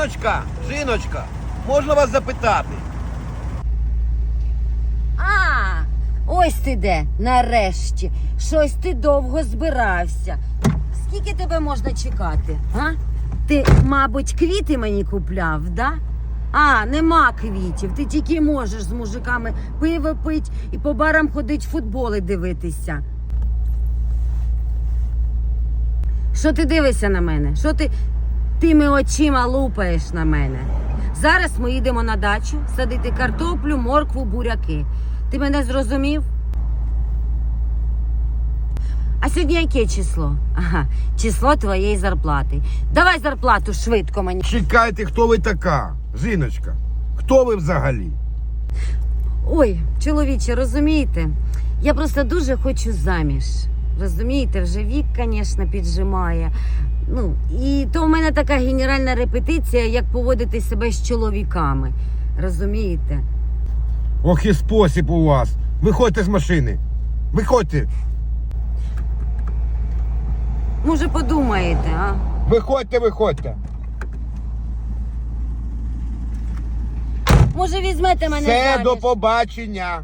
Жіночка, жіночка, можна вас запитати? А, ось ти де, нарешті. Щось ти довго збирався. Скільки тебе можна чекати? А? Ти, мабуть, квіти мені купляв, да? А, нема квітів. Ти тільки можеш з мужиками пиво пить і по барам ходить футболи дивитися. Що ти дивишся на мене? Що ти тими очима лупаєш на мене? Зараз ми їдемо на дачу садити картоплю, моркву, буряки. Ти мене зрозумів? А сьогодні яке число? Ага, число твоєї зарплати. Давай зарплату швидко мені. Чекайте, хто ви така? Жіночка, хто ви взагалі? Ой, чоловіче, розумієте? Я просто дуже хочу заміж. Розумієте, вже вік, звісно, піджимає. Ну, і то в мене така генеральна репетиція, як поводити себе з чоловіками. Розумієте? Ох і спосіб у вас. Виходьте з машини. Виходьте. Може, подумаєте, а? Виходьте, виходьте. Може, візьмете мене Все заміж? до побачення.